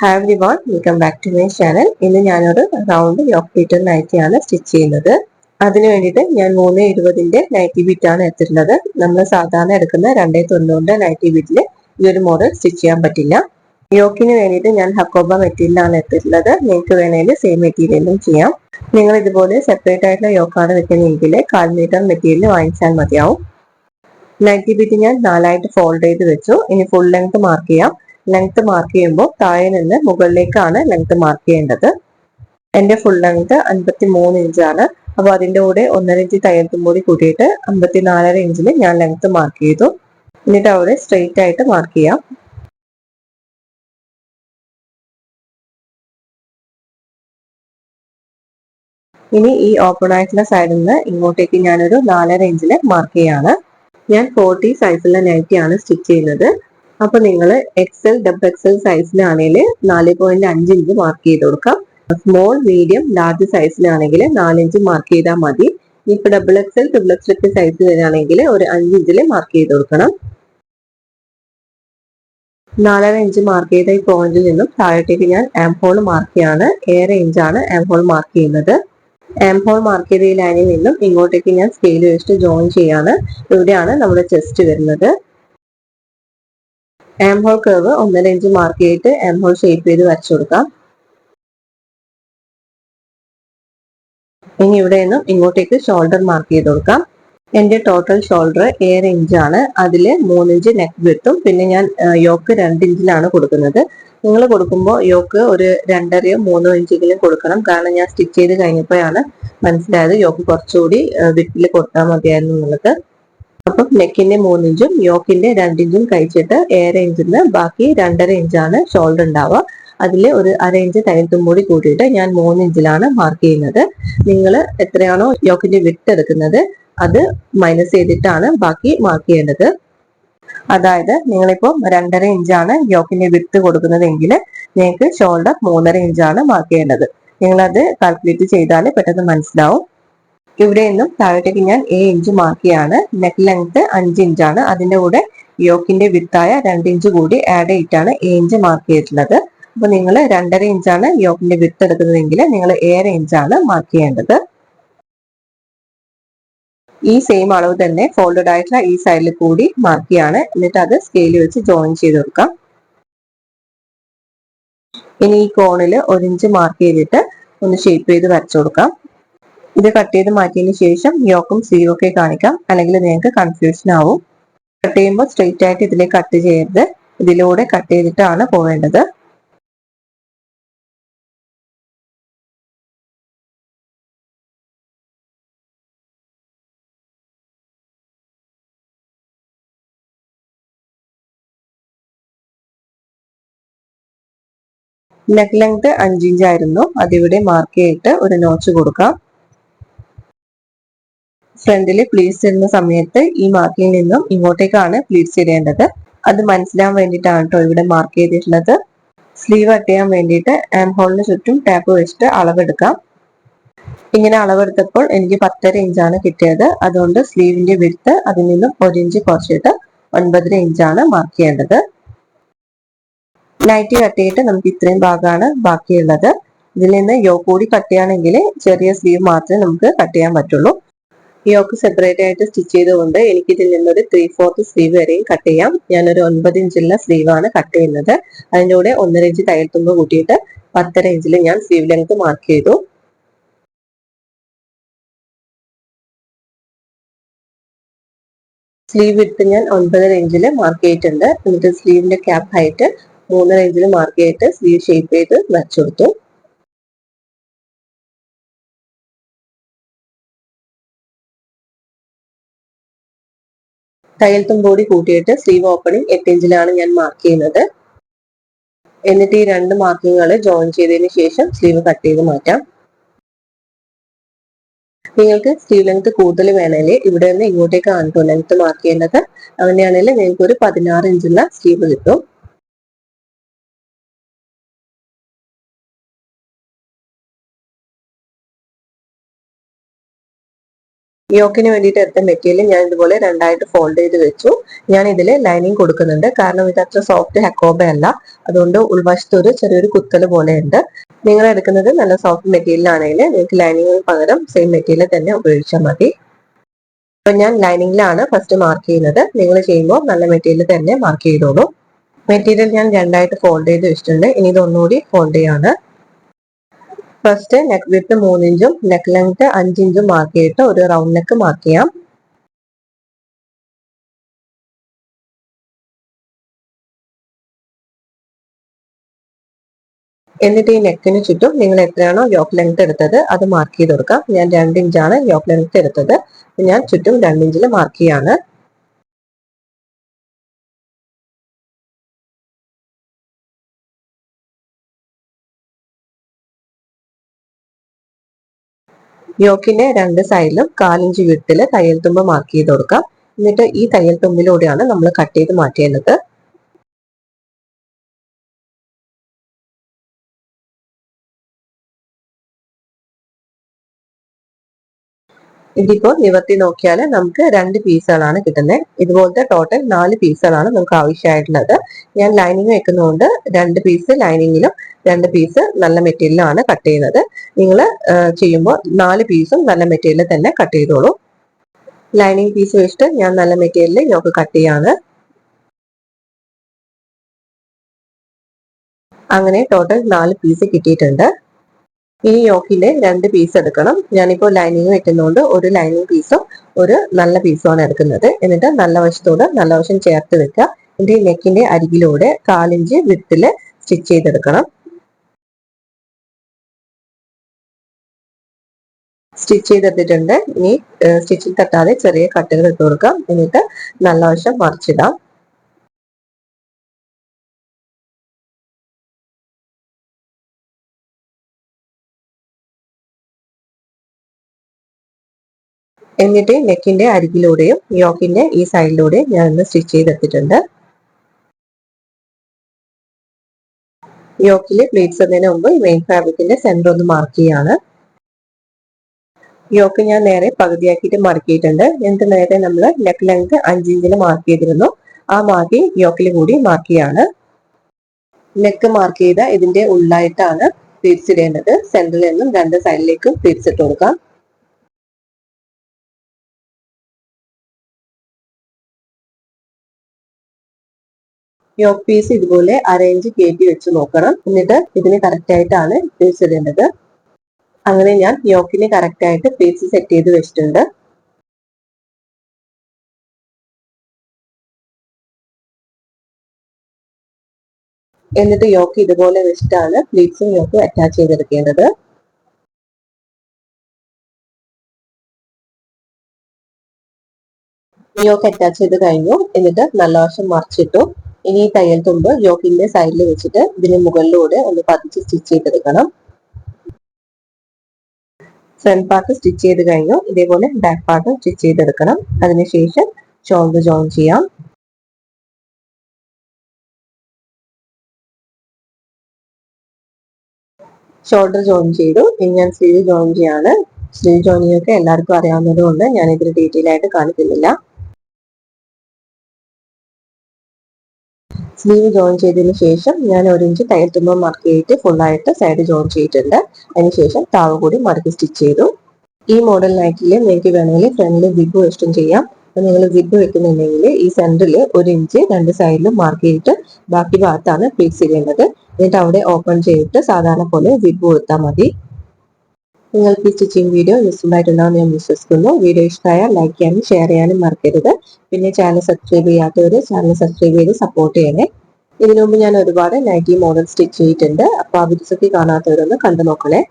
Hi everyone welcome back to my channel ഇന്ന് ഞാനൊരു round yoke beater നൈറ്റിയാണ് stitch ചെയ്യുന്നത്. അതിന് വേണ്ടിയിട്ട് ഞാൻ മൂന്ന് ഇരുപതിന്റെ നൈറ്റി ബീറ്റാണ് എടുത്തിട്ടുള്ളത്. നമ്മൾ സാധാരണ എടുക്കുന്ന രണ്ടേ തൊണ്ണൂറിന്റെ നൈറ്റി ബീറ്റിൽ ഈ ഒരു മോഡൽ സ്റ്റിച്ച് ചെയ്യാൻ പറ്റില്ല. യോക്കിന് വേണ്ടിയിട്ട് ഞാൻ ഹക്കോബ മെറ്റീരിയലാണ് എടുത്തിട്ടുള്ളത്. നിങ്ങൾക്ക് വേണമെങ്കിൽ സെയിം മെറ്റീരിയലും ചെയ്യാം. നിങ്ങൾ ഇതുപോലെ സെപ്പറേറ്റ് ആയിട്ടുള്ള യോക്കാണ് വെക്കുന്നതെങ്കിൽ കാൽ മീറ്റർ മെറ്റീരിയൽ വാങ്ങിച്ചാൽ മതിയാവും. നൈറ്റി ബീറ്റ് ഞാൻ നാലായിട്ട് ഫോൾഡ് ചെയ്ത് വെച്ചു. ഇനി ഫുൾ ലെങ്ത് മാർക്ക് ചെയ്യാം. ലെങ്ത് മാർക്ക് ചെയ്യുമ്പോൾ താഴെ നിന്ന് മുകളിലേക്കാണ് ലെങ്ത് മാർക്ക് ചെയ്യേണ്ടത്. എന്റെ ഫുൾ ലെങ്ത് അൻപത്തി മൂന്ന് ഇഞ്ചാണ് അപ്പോൾ അതിന്റെ കൂടെ ഒന്നര ഇഞ്ച് തയ്യൽത്തും കൂടി കൂട്ടിയിട്ട് അമ്പത്തി നാലര ഇഞ്ചിൽ ഞാൻ ലെങ്ത് മാർക്ക് ചെയ്തു. എന്നിട്ട് അവിടെ സ്ട്രെയിറ്റ് ആയിട്ട് മാർക്ക് ചെയ്യാം. ഇനി ഈ ഓപ്പൺ ആയിട്ടുള്ള സൈഡിൽ നിന്ന് ഇങ്ങോട്ടേക്ക് ഞാനൊരു നാലര ഇഞ്ചിൽ മാർക്ക് ചെയ്യാണ്. ഞാൻ ഫോർട്ടി സൈസിലെ നൈറ്റിയാണ് സ്റ്റിച്ച് ചെയ്യുന്നത്. അപ്പൊ നിങ്ങൾ എക്സൽ ഡബിൾ എക്സൽ സൈസിലാണെങ്കിൽ നാല് പോയിന്റ് അഞ്ച് ഇഞ്ച് മാർക്ക് ചെയ്ത് കൊടുക്കാം സ്മോൾ മീഡിയം ലാർജ് സൈസിലാണെങ്കിൽ നാലിഞ്ച് മാർക്ക് ചെയ്താൽ മതി. ഇപ്പൊ double XL triple XL size വരികയാണെങ്കിൽ ഒരു അഞ്ച് ഇഞ്ചിൽ മാർക്ക് ചെയ്ത് കൊടുക്കണം. നാലര ഇഞ്ച് മാർക്ക് ചെയ്ത ഈ പോയിന്റിൽ നിന്നും താഴോട്ടേക്ക് ഞാൻ ആം ഹോൾ മാർക്ക് ചെയ്യാണ്. ഏറെ ഇഞ്ചാണ് ആം ഹോൾ മാർക്ക് ചെയ്യുന്നത്. ആം ഹോൾ മാർക്ക് ചെയ്ത ഈ ലൈനിൽ നിന്നും ഇങ്ങോട്ടേക്ക് ഞാൻ സ്കെയിൽ വെച്ചിട്ട് ജോയിൻ ചെയ്യാണ്. ഇവിടെയാണ് നമ്മുടെ ചെസ്റ്റ് വരുന്നത്. ആം ഹോൾ കർവ് ഒന്നര ഇഞ്ച് മാർക്ക് ചെയ്തിട്ട് എം ഹോൾ ഷേപ്പ് ചെയ്ത് വരച്ചു കൊടുക്കാം. ഇനി ഇവിടെ നിന്നും ഇങ്ങോട്ടേക്ക് ഷോൾഡർ മാർക്ക് ചെയ്ത് കൊടുക്കാം. എന്റെ ടോട്ടൽ ഷോൾഡർ ഏഴ് ഇഞ്ചാണ് അതിൽ മൂന്നിഞ്ച് നെക്ക് വിട്ടും പിന്നെ ഞാൻ യോക്ക് രണ്ട് ഇഞ്ചിലാണ് കൊടുക്കുന്നത്. നിങ്ങൾ കൊടുക്കുമ്പോൾ യോക്ക് ഒരു രണ്ടരയോ മൂന്നോ ഇഞ്ചെങ്കിലും കൊടുക്കണം. കാരണം ഞാൻ സ്റ്റിച്ച് ചെയ്ത് കഴിഞ്ഞപ്പോഴാണ് മനസ്സിലായത് യോക്ക് കുറച്ചുകൂടി വിട്ടിൽ കൊടുത്താൽ മതിയായിരുന്നു എന്നുള്ളത്. അപ്പം നെക്കിന്റെ മൂന്നിഞ്ചും യോക്കിന്റെ രണ്ടിഞ്ചും കഴിച്ചിട്ട് ഏഴര നിന്ന് ബാക്കി രണ്ടര ഇഞ്ചാണ് ഷോൾഡർ ഉണ്ടാവുക അതിൽ ഒരു അര ഇഞ്ച് തയ്യൽത്തും കൂടി കൂട്ടിയിട്ട് ഞാൻ മൂന്നിഞ്ചിലാണ് മാർക്ക് ചെയ്യുന്നത്. നിങ്ങൾ എത്രയാണോ യോക്കിന്റെ വിട്ട് എടുക്കുന്നത് അത് മൈനസ് ചെയ്തിട്ടാണ് ബാക്കി മാർക്ക് ചെയ്യേണ്ടത്. അതായത് നിങ്ങളിപ്പോ രണ്ടര ഇഞ്ചാണ് യോക്കിന്റെ വിട്ട് കൊടുക്കുന്നതെങ്കിൽ നിങ്ങൾക്ക് ഷോൾഡർ മൂന്നര ഇഞ്ചാണ് മാർക്ക് ചെയ്യേണ്ടത്. നിങ്ങളത് കാൽക്കുലേറ്റ് ചെയ്താൽ പെട്ടെന്ന് മനസ്സിലാവും. ഇവിടെ നിന്നും താഴോട്ടേക്ക് ഞാൻ ഏ ഇഞ്ച് മാർക്കിയാണ് നെക്ക് ലെങ്ത് അഞ്ച് ഇഞ്ചാണ് അതിന്റെ കൂടെ യോക്കിന്റെ വിത്തായ രണ്ട് ഇഞ്ച് കൂടി ആഡ് ചെയ്തിട്ടാണ് ഏഴ് ഇഞ്ച് മാർക്ക് ചെയ്തിട്ടുള്ളത്. അപ്പൊ നിങ്ങൾ രണ്ടര ഇഞ്ചാണ് യോക്കിന്റെ വിത്ത് എടുക്കുന്നതെങ്കിൽ നിങ്ങൾ ഏഴര ഇഞ്ചാണ് മാർക്ക് ചെയ്യേണ്ടത്. ഈ സെയിം അളവ് തന്നെ ഫോൾഡഡ് ആയിട്ടുള്ള ഈ സൈഡിൽ കൂടി മാർക്ക് ചെയ്യാണ്. എന്നിട്ട് അത് സ്കെയിൽ വെച്ച് ജോയിൻ ചെയ്ത് കൊടുക്കാം. ഇനി ഈ കോണിൽ ഒരു ഇഞ്ച് മാർക്ക് ചെയ്തിട്ട് ഒന്ന് ഷേപ്പ് ചെയ്ത് വരച്ചു കൊടുക്കാം. ഇത് കട്ട് ചെയ്ത് മാറ്റിയതിന് ശേഷം യോക്കും സ്ലീവും ഒക്കെ കാണിക്കാം. അല്ലെങ്കിൽ നിങ്ങൾക്ക് കൺഫ്യൂഷൻ ആവും. കട്ട് ചെയ്യുമ്പോൾ സ്ട്രെയിറ്റ് ആയിട്ട് ഇതിലേക്ക് കട്ട് ചെയ്യരുത്. ഇതിലൂടെ കട്ട് ചെയ്തിട്ടാണ് പോവേണ്ടത്. നെക്ക് ലെങ്ത് അഞ്ചിഞ്ചായിരുന്നു അതിവിടെ മാർക്ക് ചെയ്തിട്ട് ഒരു നോച്ച് കൊടുക്കാം. ഫ്രണ്ടിൽ പ്ലീസ് ഇടുന്ന സമയത്ത് ഈ മാർക്കിൽ നിന്നും ഇങ്ങോട്ടേക്കാണ് പ്ലീറ്റ്സ് ഇടേണ്ടത്. അത് മനസ്സിലാൻ വേണ്ടിയിട്ടാണ് കേട്ടോ ഇവിടെ മാർക്ക് ചെയ്തിട്ടുള്ളത്. സ്ലീവ് കട്ട് ചെയ്യാൻ വേണ്ടിയിട്ട് ആം ഹോളിന് ചുറ്റും ടാപ്പ് വെച്ചിട്ട് അളവെടുക്കാം. ഇങ്ങനെ അളവെടുത്തപ്പോൾ എനിക്ക് പത്തര ഇഞ്ചാണ് കിട്ടിയത്. അതുകൊണ്ട് സ്ലീവിന്റെ വിടുത്ത് അതിൽ നിന്നും ഒരു ഇഞ്ച് കുറച്ചിട്ട് ഒൻപതര ഇഞ്ചാണ് മാർക്ക് ചെയ്യേണ്ടത്. നൈറ്റി കട്ട് ചെയ്തിട്ട് നമുക്ക് ഇത്രയും ഭാഗമാണ് ബാക്കിയുള്ളത്. ഇതിൽ നിന്ന് യോ കൂടി കട്ട് ചെയ്യുകയാണെങ്കിൽ ചെറിയ സ്ലീവ് മാത്രമേ നമുക്ക് കട്ട് ചെയ്യാൻ പറ്റുള്ളൂ. യോക്ക് സെപ്പറേറ്റ് ആയിട്ട് സ്റ്റിച്ച് ചെയ്തുകൊണ്ട് എനിക്ക് ഇതിൽ നിന്നൊരു ത്രീ ഫോർത്ത് സ്ലീവ് വരെയും കട്ട് ചെയ്യാം. ഞാനൊരു ഒൻപത് ഇഞ്ചുള്ള സ്ലീവാണ് കട്ട് ചെയ്യുന്നത്. അതിന്റെ കൂടെ ഒന്നര ഇഞ്ച് തയ്യൽ തുമ്പ് കൂട്ടിയിട്ട് പത്തര ഇഞ്ചിൽ ഞാൻ സ്ലീവ് ലെങ്ത് മാർക്ക് ചെയ്തു. സ്ലീവ് ഇട്ട് ഞാൻ ഒൻപതര ഇഞ്ചിൽ മാർക്ക് ചെയ്തിട്ടുണ്ട്. എന്നിട്ട് സ്ലീവിന്റെ ക്യാപ്പ് ഹൈറ്റ് മൂന്നര ഇഞ്ചിൽ മാർക്ക് ചെയ്തിട്ട് സ്ലീവ് ഷേപ്പ് ചെയ്ത് വരച്ചു കൊടുത്തു. തയ്യൽ തുമ്പോടി കൂട്ടിയിട്ട് സ്ലീവ് ഓപ്പണിംഗ് എട്ട് ഇഞ്ചിലാണ് ഞാൻ മാർക്ക് ചെയ്യുന്നത്. എന്നിട്ട് ഈ രണ്ട് മാർക്കിങ്ങുകൾ ജോയിൻ ചെയ്തതിന് ശേഷം സ്ലീവ് കട്ട് ചെയ്ത് മാറ്റാം. നിങ്ങൾക്ക് സ്ലീവ് ലെങ്ത് കൂടുതൽ വേണമെങ്കിൽ ഇവിടെ നിന്ന് ഇങ്ങോട്ടേക്കാണ് ലെങ്ത് മാർക്ക് ചെയ്യേണ്ടത് അങ്ങനെയാണെങ്കിൽ നിങ്ങൾക്ക് ഒരു പതിനാറ് ഇഞ്ചുള്ള സ്ലീവ് കിട്ടും. യോക്കിന് വേണ്ടിയിട്ട് എടുത്ത മെറ്റീരിയൽ ഞാൻ ഇതുപോലെ രണ്ടായിട്ട് ഫോൾഡ് ചെയ്ത് വെച്ചു. ഞാൻ ഇതിൽ ലൈനിങ് കൊടുക്കുന്നുണ്ട്. കാരണം ഇത് അത്ര സോഫ്റ്റ് ഹെക്കോബ അല്ല. അതുകൊണ്ട് ഉൾവശത്ത് ഒരു ചെറിയൊരു കുത്തൽ പോലെ ഉണ്ട് നിങ്ങൾ എടുക്കുന്നത് നല്ല സോഫ്റ്റ് മെറ്റീരിയൽ ആണെങ്കിൽ നിങ്ങൾക്ക് ലൈനിങ്ങിന് പകരം സെയിം മെറ്റീരിയൽ തന്നെ ഉപയോഗിച്ചാൽ മതി. അപ്പൊ ഞാൻ ലൈനിങ്ങിലാണ് ഫസ്റ്റ് മാർക്ക് ചെയ്യുന്നത്. നിങ്ങൾ ചെയ്യുമ്പോൾ നല്ല മെറ്റീരിയൽ തന്നെ മാർക്ക് ചെയ്തോളൂ. മെറ്റീരിയൽ ഞാൻ രണ്ടായിട്ട് ഫോൾഡ് ചെയ്ത് വെച്ചിട്ടുണ്ട്. ഇനി ഇത് ഒന്നുകൂടി ഫോൾഡ് ചെയ്യാണ്. ഫസ്റ്റ് നെക്ക് വിത്ത് മൂന്നിഞ്ചും നെക്ക് ലെങ്ത് അഞ്ചിഞ്ചും മാർക്ക് ചെയ്തിട്ട് ഒരു റൗണ്ട് നെക്ക് മാർക്ക് ചെയ്യാം. എന്നിട്ട് ഈ നെക്കിന് ചുറ്റും നിങ്ങൾ എത്രയാണോ യോക്ക് ലെങ്ത് എടുത്തത് അത് മാർക്ക് ചെയ്ത് കൊടുക്കാം. ഞാൻ രണ്ടിഞ്ചാണ് യോക്ക് ലെങ്ത് എടുത്തത്. ഞാൻ ചുറ്റും രണ്ടിഞ്ചിൽ മാർക്ക് ചെയ്യാണ്. യോക്കിന്റെ രണ്ട് സൈഡിലും കാലിഞ്ച് വിട്ടിൽ തയ്യൽ തുമ്പ് മാർക്ക് ചെയ്ത് കൊടുക്കാം. എന്നിട്ട് ഈ തയ്യൽ തുമ്പിലൂടെയാണ് നമ്മൾ കട്ട് ചെയ്ത് മാറ്റേണ്ടത് ഇതിപ്പോ നിവർത്തി നോക്കിയാൽ നമുക്ക് രണ്ട് പീസുകളാണ് കിട്ടുന്നത് ഇതുപോലത്തെ ടോട്ടൽ നാല് പീസുകളാണ് നമുക്ക് ആവശ്യമായിട്ടുള്ളത്. ഞാൻ ലൈനിങ് വെക്കുന്നതുകൊണ്ട് രണ്ട് പീസ് ലൈനിങ്ങിലും രണ്ട് പീസ് നല്ല മെറ്റീരിയലാണ് കട്ട് ചെയ്യുന്നത്. നിങ്ങൾ ചെയ്യുമ്പോൾ നാല് പീസും നല്ല മെറ്റീരിയൽ തന്നെ കട്ട് ചെയ്തോളൂ. ലൈനിങ് പീസ് വെച്ചിട്ട് ഞാൻ നല്ല മെറ്റീരിയലിൽ ഞങ്ങൾക്ക് കട്ട് ചെയ്യാണ്. അങ്ങനെ ടോട്ടൽ നാല് പീസ് കിട്ടിയിട്ടുണ്ട്. ഈ യോക്കിന്റെ രണ്ട് പീസ് എടുക്കണം. ഞാനിപ്പോൾ ലൈനിങ് വെക്കുന്നതുകൊണ്ട് ഒരു ലൈനിങ് പീസും ഒരു നല്ല പീസുമാണ് എടുക്കുന്നത്. എന്നിട്ട് നല്ല വശത്തോട് നല്ല വശം ചേർത്ത് വെക്കുക എന്നിട്ട് നെക്കിന്റെ അരികിലൂടെ കാലിഞ്ച് വിട്ടിൽ സ്റ്റിച്ച് ചെയ്തെടുക്കണം. സ്റ്റിച്ച് ചെയ്തെടുത്തിട്ടുണ്ട്. ഇനി സ്റ്റിച്ചിൽ തട്ടാതെ ചെറിയ കട്ടുകൾ ഇട്ട് കൊടുക്കാം. എന്നിട്ട് നല്ല വശം മറിച്ചിടാം. എന്നിട്ട് നെക്കിന്റെ അരികിലൂടെയും യോക്കിന്റെ ഈ സൈഡിലൂടെയും ഞാൻ ഒന്ന് സ്റ്റിച്ച് ചെയ്തെടുത്തിട്ടുണ്ട്. യോക്കിലെ പ്ലേറ്റ്സ് എന്നതിന് മുമ്പ് ഈ മെയിൻ ഫാബ്രിക്കിന്റെ സെന്റർ ഒന്ന് മാർക്ക് ചെയ്യാണ്. യോക്ക് ഞാൻ നേരെ പകുതിയാക്കിയിട്ട് മടക്കിയിട്ടുണ്ട്. എന്നിട്ട് നേരെ നമ്മൾ നെക്ക് ലെങ്ത് അഞ്ചിഞ്ചിന് മാർക്ക് ചെയ്തിരുന്നു. ആ മാർക്ക് യോക്കിൽ കൂടി മാർക്ക് ചെയ്യാണ്. നെക്ക് മാർക്ക് ചെയ്ത ഇതിന്റെ ഉള്ളായിട്ടാണ് തിരിച്ചിടേണ്ടത് സെന്ററിൽ നിന്നും രണ്ട് സൈഡിലേക്കും തിരിച്ചിട്ട് കൊടുക്കാം. യോക്ക് പീസ് ഇതുപോലെ അറേഞ്ച് കയറ്റി വെച്ച് നോക്കണം. എന്നിട്ട് ഇതിന് കറക്റ്റ് ആയിട്ടാണ് പീസ് ഇടേണ്ടത്. അങ്ങനെ ഞാൻ യോക്കിന് കറക്റ്റ് ആയിട്ട് പീസ് സെറ്റ് ചെയ്ത് വെച്ചിട്ടുണ്ട്. എന്നിട്ട് യോക്ക് ഇതുപോലെ വെച്ചിട്ടാണ് പ്ലീറ്റ്സും യോക്കും അറ്റാച്ച് ചെയ്തെടുക്കേണ്ടത്. യോക്ക് അറ്റാച്ച് ചെയ്ത് കഴിഞ്ഞു. എന്നിട്ട് നല്ല വശം മറിച്ചിട്ടു. ഇനി ഈ തയ്യൽ തുമ്പ് ജോക്കിന്റെ സൈഡിൽ വെച്ചിട്ട് ഇതിന് മുകളിലൂടെ ഒന്ന് പതിച്ച് സ്റ്റിച്ച് ചെയ്തെടുക്കണം. ഫ്രണ്ട് പാർട്ട് സ്റ്റിച്ച് ചെയ്ത് കഴിഞ്ഞു. ഇതേപോലെ ബാക്ക് പാർട്ട് സ്റ്റിച്ച് ചെയ്തെടുക്കണം. അതിനുശേഷം ഷോൾഡർ ജോയിൻ ചെയ്യാം. ഷോൾഡർ ജോയിൻ ചെയ്തു. ഇനി ഞാൻ സ്ലീവ് ജോയിൻ ചെയ്യാണ്. സ്ലീവ് ജോയിനിങ് ഒക്കെ എല്ലാവർക്കും അറിയാവുന്നത് കൊണ്ട് ഞാൻ ഇതിൽ ഡീറ്റെയിൽ ആയിട്ട് കാണിക്കുന്നില്ല. സ്ലീവ് ജോയിൻ ചെയ്തതിന് ശേഷം ഞാൻ ഒരു ഇഞ്ച് തയ്യൽ തുമ്പം മാർക്ക് ചെയ്തിട്ട് ഫുള്ളായിട്ട് സൈഡ് ജോയിൻ ചെയ്തിട്ടുണ്ട്. അതിനുശേഷം താവ് കൂടി മടക്കി സ്റ്റിച്ച് ചെയ്തു. ഈ മോഡൽ നൈറ്റിൽ നിങ്ങൾക്ക് വേണമെങ്കിൽ ഫ്രണ്ടിൽ വിഗ് വെസ്റ്റും ചെയ്യാം. അപ്പൊ നിങ്ങൾ വിഗ് വെക്കുന്നുണ്ടെങ്കിൽ ഈ സെന്ററിൽ ഒരു ഇഞ്ച് രണ്ട് സൈഡിലും മാർക്ക് ചെയ്തിട്ട് ബാക്കി ഭാഗത്താണ് ഫിക്സ് ചെയ്യേണ്ടത്. എന്നിട്ട് അവിടെ ഓപ്പൺ ചെയ്തിട്ട് സാധാരണ പോലെ വിഗ് കൊടുത്താൽ മതി. നിങ്ങൾക്ക് ഈ സ്റ്റിച്ചിങ് വീഡിയോ യൂസ്ഫുൾ ആയിട്ടുണ്ടാവും ഞാൻ വിശ്വസിക്കുന്നു. വീഡിയോ ഇഷ്ടമായാൽ ലൈക്ക് ചെയ്യാനും ഷെയർ ചെയ്യാനും മറക്കരുത്. പിന്നെ ചാനൽ സബ്സ്ക്രൈബ് ചെയ്യാത്തവർ ചാനൽ സബ്സ്ക്രൈബ് ചെയ്ത് സപ്പോർട്ട് ചെയ്യണേ. ഇതിനു മുമ്പ് ഞാൻ ഒരുപാട് നൈറ്റി മോഡൽ സ്റ്റിച്ച് ചെയ്തിട്ടുണ്ട്. അപ്പോൾ ആ വീഡിയോസൊക്കെ കാണാത്തവരൊന്ന് കണ്ടു നോക്കണേ